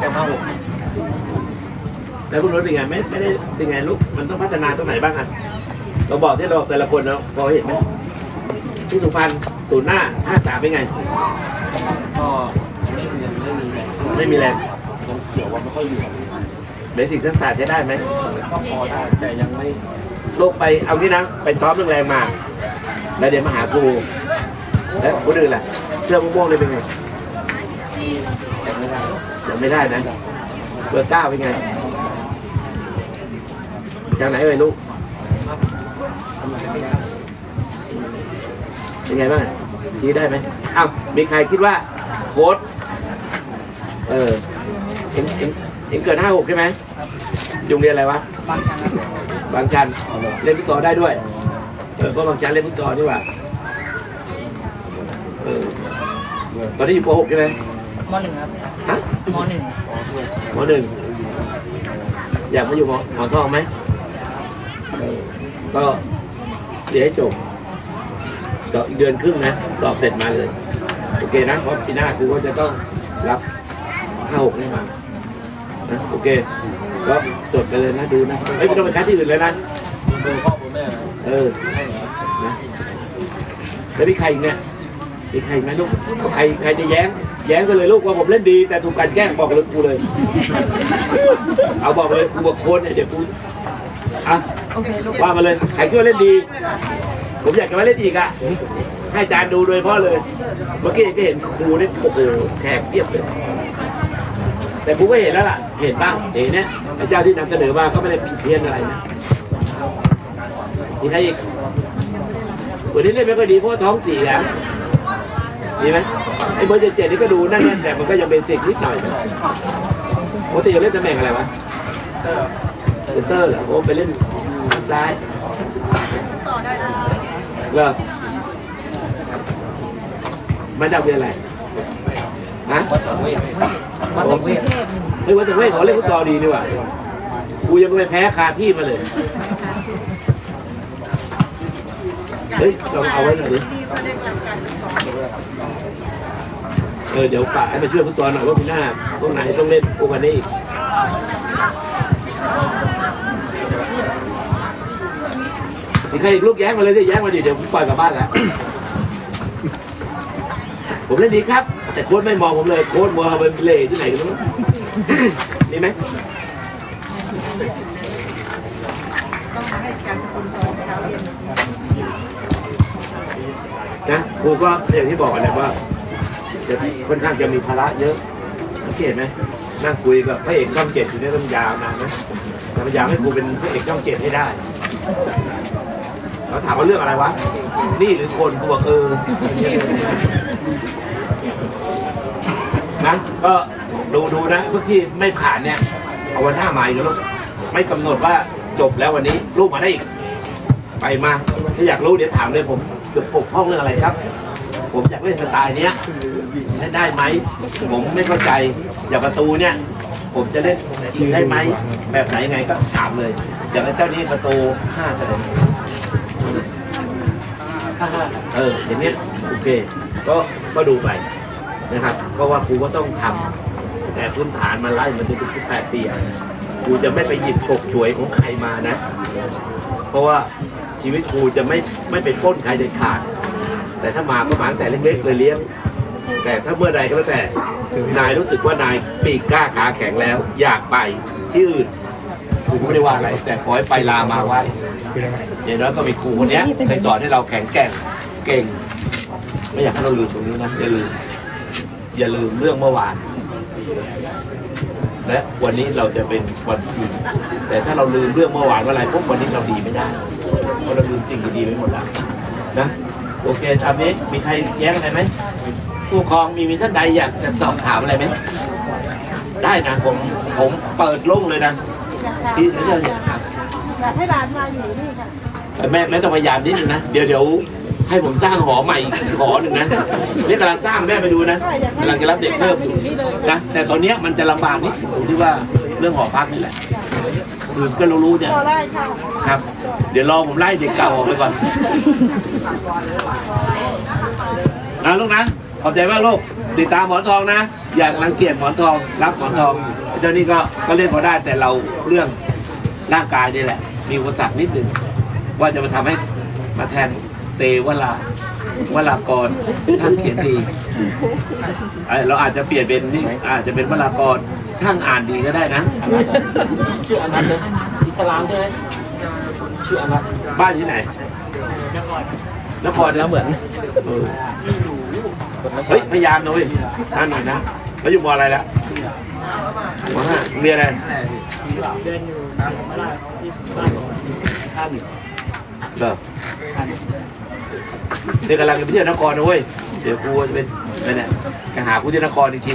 แก้วห้าหกแล้วคุณรถเป็นไงไม่ไม่ได้เป็นไงลูกมันต้องพัฒนาตรงไหนบ้างอะเราบอกที่เราแต่ละคนเราพอเห็นไหมที่สุพรรณศูนย์หน้าห้าสามเป็นไงก็ยังไม่มียังไม่มีแรงไม่มีแรงยังเขียวว่าไม่ค่อยอยู่เบสิกทักษะใช้ได้ไหมก็พอได้แต่ยังไม่ลูกไปเอางี้นะไปซ้อมแรงๆมา แล้วเดี๋ยวมาหาครูแล้วคนอื่นล่ะเชื่อมะม่วงเลยเป็นไง ไม่ได้นะ เบอร์เก้าเป็นไงจากไหนเอ่ยลูก เป็นไงบ้าง ชี้ได้ไหมอ้าวมีใครคิดว่าโค้ดเออเอ็งเอ็งเอ็งเกิดห้าหกใช่ไหมโรงเรียนอะไรวะ บางชันเล่นฟุตซอลได้ด้วย เออเพราะบางชันเล่นฟุตซอลนี่หว่าเออตอนนี้อยู่ป .6 ใช่ไหม มหนึ่งครับฮะมหนึ่งมหนึ่งอยากมาอยู่หมอหมอทองไหมเออก็เรียนให้จบก็อีกเดือนครึ่งนะสอบเสร็จมาเลย โอเคนะเพราะปีหน้าคือว่าจะต้องรับห้าหกนี่มานะโอเคก็จดกันเลยนะดูนะไม่ต้องไปคัดที่อื่นเลยนะเบอร์พ่อคุณแม่เออให้เหรอนะแล้วมีใครอีกเนี่ยมีใครอีกไหมลูกใครใครจะแย้ง แย้งกันเลยลูกว่าผมเล่นดี แต่ถูกกลันแกล้งบอกเลยกูเลย เอาบอกเลยกูบอกโคนเนี่ยเดี๋ยวกูอะว่ามาเลยใครคิดว่าเล่นดี ผมอยากจะมาเล่นอีกอะให้อาจารย์ดูโดยเฉพาะเลย เมื่อกี้ก็เห็นครูนี่โอ้โหแขกเพียบเลย แต่ครูก็เห็นแล้วล่ะ เห็นบ้างเห็นเนี่ยพระเจ้าที่นำเสนอมาก็ไม่ได้ผิดเพี้ยนอะไรนะมีใครอีกวันนี้เล่นไม่ค่อยดีเพราะว่าท้องเสียดีไหม ไอ้เบอร์เจ็ดเจ็ดนี่ก็ดูนั่นเนี่ยแต่มันก็ยังเป็นสิ่งนิดหน่อยปกติจะเล่นตำแหน่งอะไรวะเซนเตอร์เหรอโอ้ไปเล่นซ้ายเหรอมาจากเรียนอะไรฮะวัดสังเวชวัดตะเวทเฮ้ยวันแต่เว้ยเขาเล่นฟุตซอลดีนี่หว่ากูยังไปแพ้คาที่มาเลยเฮ้ยลองเอาไว้หน่อยดิ ออเดี๋ยวป่าให้มาช่วยฟุตซอลหน่อยว่าพี่หน้าพวกไหนต้องเล่นพวกกันนี้อีกมีใครอีกลูกแย้งมาเลยดิแย้งมาดิเดี๋ยวผมปล่อยกลับบ้านแล้วผมเล่นดีครับ แต่โค้ชไม่มองผมเลยโค้ชมัวเป็นเล่ที่ไหนกันรู้มีไหมต้องให้การสปอนเซอร์เช้าเย็นนะครูก็อย่างที่บอกนะว่า จะค่อนข้างจะมีภาระเยอะสังเกตไหมนั่งคุยกับพระเอกช่องเจ็ดอยู่นี่ยต้องยาวนานนะแต่พยายามให้ครูเป็นพระเอกช่องเจ็ดให้ได้เขาถามว่าเรื่องอะไรวะ นี่หรือคนกูบอกเออนะก็ดูดูนะพวกที่ไม่ผ่านเนี่ยเอาวันหน้าใหม่กันลูกไม่กำหนดว่าจบแล้ววันนี้ลูกมาได้อีก ไปมา ถ้าอยากรู้เดี๋ยวถามเลยผมจะปกป้องเรื่องอะไรครับ ผมอยากเล่นสไตล์เนี้ยเล่นได้ไหมผมไม่เข้าใจอย่างประตูเนี่ย ผมจะเล่นยิงได้ไหมแบบไหนยังไงก็ถามเลย อย่างเจ้านี้ประตูห้าเท่าไหร่ห้าเอออย่างเนี้ยโอเค ก็ก็ดูไปนะครับเพราะว่าครูก็ต้องทำแต่พื้นฐานมันไล่มันจะเป็นสิบแปดปีอะครูจะไม่ไปหยิบฉกฉวยของใครมานะ เพราะว่าชีวิตครูจะไม่ไม่เป็นป้นใครเด็ดขาด แต่ถ้ามาก็มาตั้งแต่เล็กๆเลยเลี้ยง แต่ถ้าเมื่อใดก็แล้วแต่นายรู้สึกว่านายปีกกล้าขาแข็งแล้ว อยากไปที่อื่นครูก็ไม่ได้ว่าอะไร แต่ขอให้ไปลามาไว้อย่างน้อยก็มีครูคนเนี้ยไปสอนให้เราแข็งแกร่งเก่ง ไม่อยากให้เราลืมตรงนี้นะอย่าลืมอย่าลืมเรื่องเมื่อวาน และวันนี้เราจะเป็นวันดีแต่ถ้าเราลืมเรื่องเมื่อวานว่าอะไรพวกวันนี้เราดีไม่ได้เพราะเราลืมสิ่งดีๆไปหมดแล้วนะ โอเคตามนี้มีใครแย้งอะไรไหมผู้ปกครองมีมีท่านใดอยากจะสอบถามอะไรไหมได้นะผมผมเปิดโล่งเลยนะที่เรื่องเนี่ยครับอยากให้ร้านมาอยู่นี่ค่ะแม่แม่ต้องพยายามนิดนึงนะเดี๋ยวเดี๋ยวให้ผมสร้างหอใหม่อีกหอหนึ่งนะนี่กำลังสร้างแม่ไปดูนะกำลังจะรับเด็กเพิ่มอยู่นะแต่ตอนเนี้ยมันจะลำบากนิดตรงที่ว่าเรื่องหอพักนี่แหละ คือก็รู้ๆเนี่ยพอได้ค่ะครับ เดี๋ยวรอผมไล่เด็กเก่าออกไปก่อนนะลูกนะขอบใจมากลูกคติดตามหมอนทองนะ อยากรังเกียจหมอนทอง รับหมอนทองเจ้านี่ก็ก็เล่นพอได้แต่เราเรื่องร่างกายนี่แหละ มีอุปสรรคนิดหนึ่งว่าจะมาทำให้มาแทนเตวลาวลากรท่านเขียนดีเอ้ยเราอาจจะเปลี่ยนเป็นนี่อาจจะเป็นวลากร ช่างอ่านดีก็ได้นะ ชื่ออนันต์เลยอิสลามใช่ไหมชื่ออนันต์บ้านที่ไหนนครนะแล้วเหมือนเออเฮ้ยพยายามหน่อยท่านหน่อยนะแล้วอยู่มออะไรแล้วมห้าเรียนอะไรท่านเหรอเดี๋ยวกำลังจะไปเที่ยวนครนะเว้ยเดี๋ยวครูจะเป็นนั่นแหละจะหาครูที่นครอีกที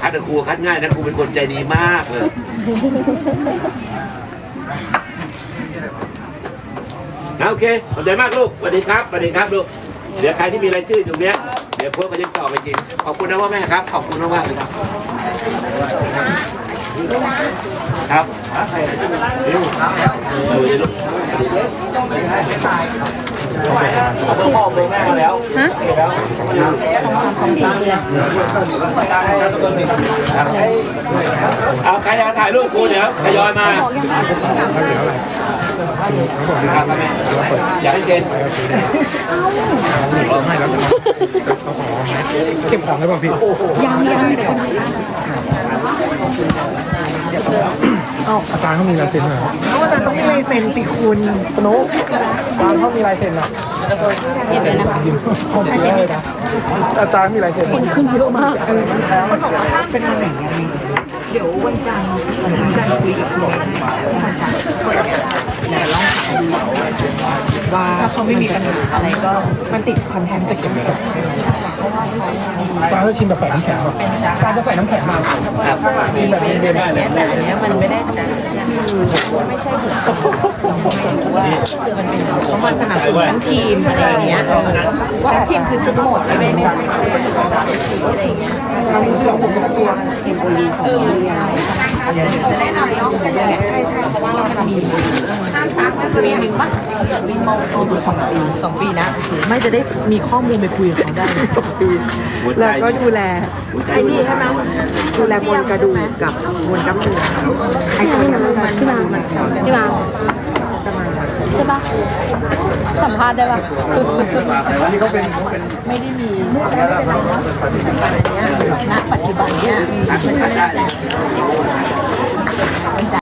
คัดกับครูคัดง่ายนะครูเป็นคนใจดีมากเลยนะโอเคขอบใจมากลูกสวัสดีครับสวัสดีครับลูกเดี๋ยวใครที่มีรายชื่ออยู่เนี้ยเดี๋ยวโค้ชก็จะต่อไปจริงขอบคุณนะพ่อแม่ครับ ขอบคุณมากๆเลยครับครับเร็วเออเดี๋ยวลูก เอาเบอร์พ่อเบอร์แม่มาแล้วฮะเอาใครอยากถ่ายรูปครูเดี๋ยวทยอยมา ครับแม่อยากให้เซ็นเก็บของได้ป่ะพี่ยังยังเอ้าอาจารย์เขามีลายเซ็นเหรอเขาอาจารย์ต้องมีลายเซ็นสิคุณโน้อาจารย์เขามีลายเซ็นเหรอคนเยอะเลยนะอาจารย์มีลายเซ็นคนขึ้นเยอะมากเป็นอะไรเดี๋ยววันจันทร์วันจันทร์คุยกับคุณวันจันทร์เปิดเนี่ยแต่ลองถามดู ว่าถ้าเขาไม่มีปัญหาอะไรก็มันติดคอนเทนต์ติดกันหมดอาจารย์จะชิมแบบใส่น้ำแข็งป่ะอาจารย์จะใส่น้ำแข็งมามีแบบเด่นอะไรเงี้ยแต่อันเนี้ยมันไม่ได้คือไม่ใช่ผมว่ามันเป็นเขามาสนับสนุนทั้งทีมอะไรอย่างเงี้ยเออทั้งทีมคือทุกหมดไม่ไม่ใช่อะไรอย่างเงี้ยเราเราผมก็ตัวทีมโอลีของเราเดี๋ยวจะได้เอาเนาะใช่ใช่เพราะว่าเรามันมีห้ามซักนะ ปีหนึ่งปะปีมองโซนสองปีสองปีนะ ไม่จะได้มีข้อมูลไปคุยกับเขาได้หัวใจแล้วก็ดูแลหัวใจไอ้นี่ใช่ไหมดูแลมวลกระดูกกับมวลกล้ามเนื้อไอ้ตัวเนี้ยมันจะพี่มาพี่มาจะมาใช่ปะสัมภาษณ์ได้ปะวันนี้เขาเป็นเขาเป็นไม่ได้มีณปัจจุบันเนี้ยมันก็ไม่ได้แจก